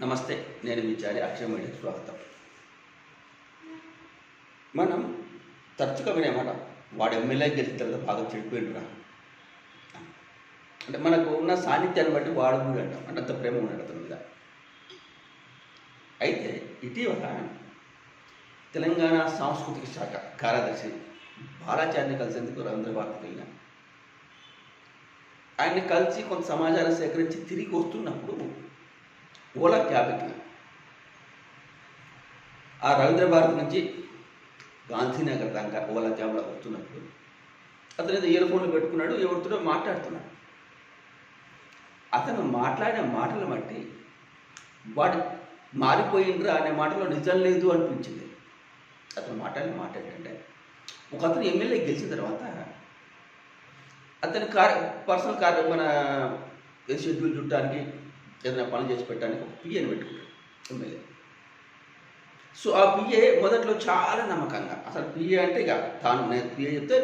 నమస్తే నేను విచారి అక్షయ మీడియాకి స్వాగతం. మనం తరచుగా వినేమాట వాడు ఎమ్మెల్యే గెలిచిన తర్వాత బాగా చెడిపోయినరా అంటే మనకు ఉన్న సాన్నిధ్యాన్ని బట్టి వాడు కూడా అంటాం అంటే అంత ప్రేమ ఉన్నాడు అతని మీద. అయితే ఇటీవల తెలంగాణ సాంస్కృతిక శాఖ కార్యదర్శి బాలాచార్యని కలిసేందుకు రవీంద్రభారతికి వెళ్ళాను? ఆయన్ని కలిసి కొంత సమాచారం సేకరించి తిరిగి వస్తున్నప్పుడు ఓలా క్యాపిటల్ ఆ రవీంద్ర భారతి నుంచి గాంధీనగర్ దాకా ఓలా క్యాబ్లో వస్తున్నప్పుడు అతను ఏదో ఇయర్ ఫోన్లు పెట్టుకున్నాడు ఎవరితో మాట్లాడుతున్నాడు. అతను మాట్లాడిన మాటలు బట్టి వాడు మారిపోయిండ్రా అనే మాటలో నిజం లేదు అనిపించింది. అతను మాట్లాడిన మాట ఏంటంటే ఒక అతను ఎమ్మెల్యే గెలిచిన తర్వాత అతని కార్ పర్సనల్ కార్ మన షెడ్యూల్ చుట్టానికి ఏదైనా పని చేసి పెట్టడానికి ఒక పిఏని పెట్టుకుంటాడు ఎమ్మెల్యే. సో ఆ పిఏ మొదట్లో చాలా నమ్మకంగా అసలు పిఏ అంటే ఇక తాను నేను పిఏ చెప్తే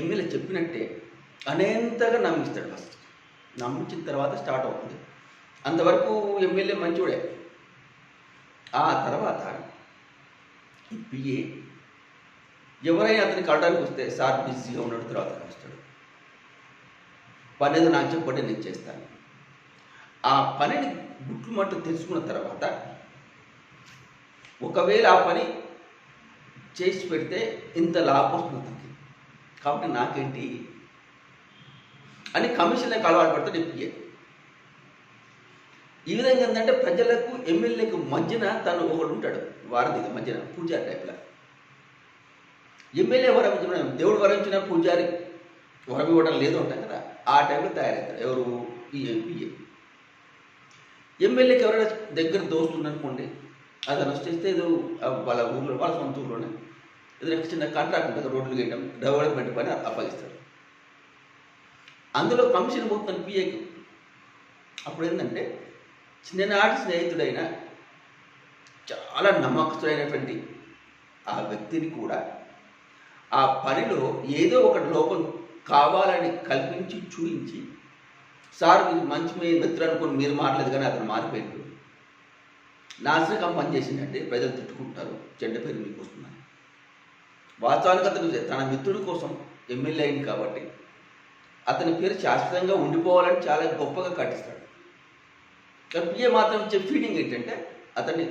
ఎమ్మెల్యే చెప్పినట్టే అనేంతగా నమ్మిస్తాడు ఫస్ట్ నమ్మించిన తర్వాత స్టార్ట్ అవుతుంది. అంతవరకు ఎమ్మెల్యే మంచివాడే ఆ తర్వాత ఈ పిఏ ఎవరైనా అతనికి కలడానికి వస్తే సార్ బిజీగా ఉన్నాడు తర్వాత వస్తాడు పని ఏదో నాకు చెప్పండి నేను చేస్తాను. ఆ పనిని గుట్లు మట్టు తెలుసుకున్న తర్వాత ఒకవేళ ఆ పని చేసి పెడితే ఇంత లాభం వస్తుంది అతనికి కాబట్టి నాకేంటి? అని కమిషన్లకు అలవాటు పడతాడు ఎంపీఏ ఈ విధంగా ఏంటంటే ప్రజలకు ఎమ్మెల్యేకు మధ్యన తను ఒకడు ఉంటాడు వారధిగా మధ్యన పూజారి టైప్లా ఎమ్మెల్యే వరం దేవుడు వరించిన పూజారి? వరం ఇవ్వడం లేదు అంటాం కదా ఆ టైంలో తయారవుతారు ఎవరు? ఈ ఎంపీఏ ఎమ్మెల్యేకి ఎవరైనా దగ్గర దోస్తుంది అనుకోండి అతను వచ్చేస్తే ఏదో వాళ్ళ ఊర్లో వాళ్ళ సొంత ఊర్లోనే ఏదైనా చిన్న కాంట్రాక్ట్ ఉంటుంది రోడ్లు వేయడం డెవలప్మెంట్ పని అప్పగిస్తారు. అందులో కమిషన్ పోతుంది పిఏకి అప్పుడు ఏంటంటే చిన్ననాటి స్నేహితుడైన చాలా నమ్మకస్తుడైనటువంటి ఆ వ్యక్తిని కూడా ఆ పనిలో ఏదో ఒక లోపం కావాలని కల్పించి చూపించి సార్ మీరు మంచి మీ మిత్రులు అనుకుని మీరు మారలేదు కానీ అతను మారిపోయిండు. నాశనకం పనిచేసిందంటే ప్రజలు తిట్టుకుంటారు చెడ్డ పేరు మీకు వస్తుందని. వాస్తవానికి అతను తన మిత్రుడి కోసం ఎమ్మెల్యే అయింది కాబట్టి అతని పేరు శాశ్వతంగా ఉండిపోవాలని చాలా గొప్పగా కట్టిస్తాడు కానీ పిఏ మాత్రం ఇచ్చే ఫీలింగ్ ఏంటంటే అతన్ని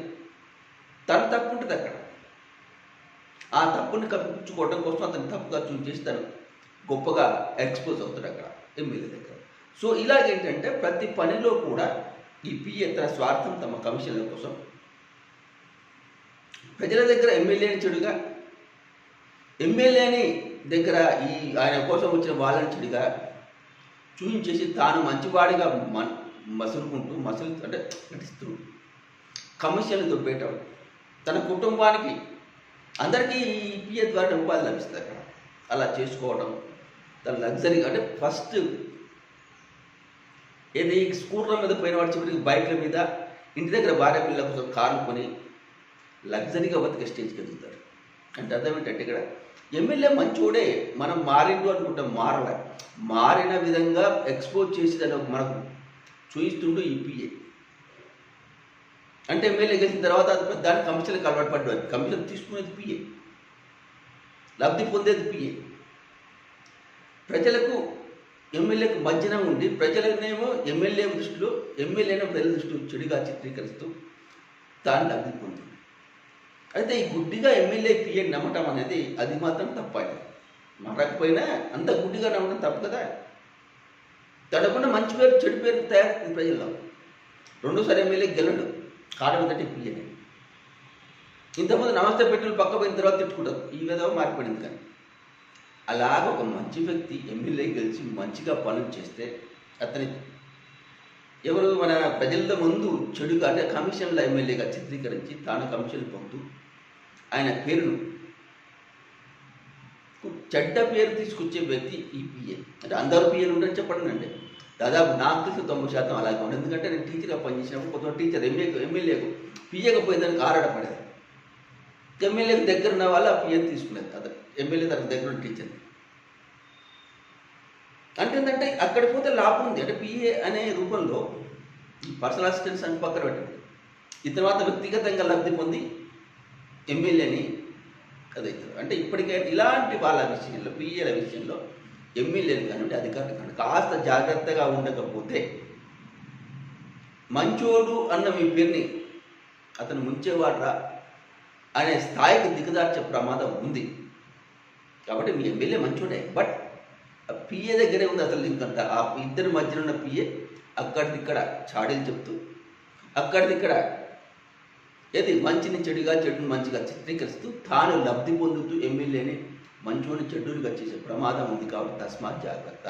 తన తప్పు ఉంటుంది అక్కడ. ఆ తప్పుని కప్పించుకోవడం కోసం అతను తప్పుగా చూసి తను గొప్పగా ఎక్స్పోజ్ అవుతాడు అక్కడ ఎమ్మెల్యే దగ్గర. సో ఇలాగేంటంటే ప్రతి పనిలో కూడా ఈ పిఏ తన స్వార్థం తమ కమిషన్ల కోసం. ప్రజల దగ్గర ఎమ్మెల్యేని చెడుగా ఎమ్మెల్యేని దగ్గర ఈ ఆయన కోసం వచ్చిన వాళ్ళని చెడుగా చూపించేసి తాను మంచివాడిగా మన్ మసులుకుంటూ మసులు అంటే నటిస్తూ కమిషన్లు దొబ్బేయటం తన కుటుంబానికి అందరికీ ఈ పిఏ ద్వారా ఉపాధి లభిస్తుంది అక్కడ. అలా చేసుకోవడం తన లగ్జరీగా అంటే ఫస్ట్ ఏది? స్కూటర్ల మీద పోయిన వాడు చివరికి బైక్ల మీద ఇంటి దగ్గర భార్య పిల్లల కోసం కార్లు కొని లగ్జరీగా బతికే స్టేజ్కి ఎదుగుతారు అంటే అర్థం ఏంటంటే ఇక్కడ ఎమ్మెల్యే మంచోడే మనం మారిండు అనుకుంటాం మారలే. మారిన విధంగా ఎక్స్పోజ్ చేసి దాన్ని మనకు చూయిస్తుంటూ ఈ అంటే ఎమ్మెల్యే గెలిచిన తర్వాత దాని కమిషన్కి అలవాటు పడ్డాడు కమిషన్ తీసుకునేది పిఏ లబ్ధి పొందేది పిఏ ప్రజలకు ఎమ్మెల్యేకి మధ్యన ఉండి ప్రజలనేమో ఎమ్మెల్యే దృష్టిలో ఎమ్మెల్యేను ప్రజల దృష్టిలో చెడుగా చిత్రీకరిస్తూ దాన్ని లబ్ధి పొంది అయితే ఈ గుడ్డిగా ఎమ్మెల్యే పిఏ నమ్మటం అనేది అది మాత్రం తప్పది. మరకపోయినా అంత గుడ్డిగా నమ్మడం తప్పు కదా. తడకుండా మంచి పేరు చెడు పేరు తయారు ప్రజల్లో. రెండోసారి ఎమ్మెల్యే గెలడు. కారణం ఏంటంటే పిఏనే ఇంతకుముందు నమస్తే పెట్టులు పక్క పోయిన తర్వాత తిట్టుకుంటారు. ఈ విధంగా మారిపోయింది కానీ. అలాగ ఒక మంచి వ్యక్తి ఎమ్మెల్యే గెలిచి మంచిగా పనులు చేస్తే అతని ఎవరు మన ప్రజల ముందు చెడుగా అంటే కమిషన్ల ఎమ్మెల్యేగా చిత్రీకరించి తాను కమిషన్ పొందుతూ ఆయన పేరును చెడ్డ పేరు తీసుకొచ్చే వ్యక్తి ఈ పిఏ. అంటే అందరూ పిఏలు ఉంటారని చెప్పండి అండి దాదాపు నాకు తెలిసి తొంభై శాతం అలాగే ఉంది ఎందుకంటే నేను టీచర్గా పనిచేసినప్పుడు కొంత టీచర్ ఎమ్మెల్యేకు ఎమ్మెల్యేకు పిఏకపోయేదానికి ఆరాటపడేది. ఎమ్మెల్యేకి దగ్గర ఉన్న వాళ్ళు ఆ పిఏని తీసుకునేది. అతను ఎమ్మెల్యే తనకు దగ్గర ఉన్న టీచర్ అంటే ఏంటంటే అక్కడ పోతే లాభం ఉంది. అంటే పిఏ అనే రూపంలో ఈ పర్సనల్ అసిస్టెంట్స్ అని పక్కన పెట్టండి. ఈ తర్వాత వ్యక్తిగతంగా లబ్ధి పొంది ఎమ్మెల్యేని కదవుతారు అంటే ఇప్పటికైనా ఇలాంటి వాళ్ళ విషయంలో పిఏల విషయంలో ఎమ్మెల్యేలు కానివ్వండి అధికారులు కానివ్వండి కాస్త జాగ్రత్తగా ఉండకపోతే మంచోడు అన్న మీ పేరుని అతను ముంచేవాడ్రా అనే స్థాయికి దిగదార్చే ప్రమాదం ఉంది. కాబట్టి మీ ఎమ్మెల్యే మంచోడే. బట్ ఆ పిఏ దగ్గరే ఉంది అసలు ఇంకంత ఆ ఇద్దరి మధ్యన ఉన్న పిఏ అక్కడిదిక్కడ చాడీలు చెప్తూ అక్కడిదిక్కడ ఏది? మంచిని చెడుగా చెడుని మంచిగా చిత్రీకరిస్తూ తాను లబ్ధి పొందుతూ ఎమ్మెల్యేని మంచోని చెడ్డుని చేసే ప్రమాదం ఉంది కాబట్టి తస్మాత్ జాగ్రత్త.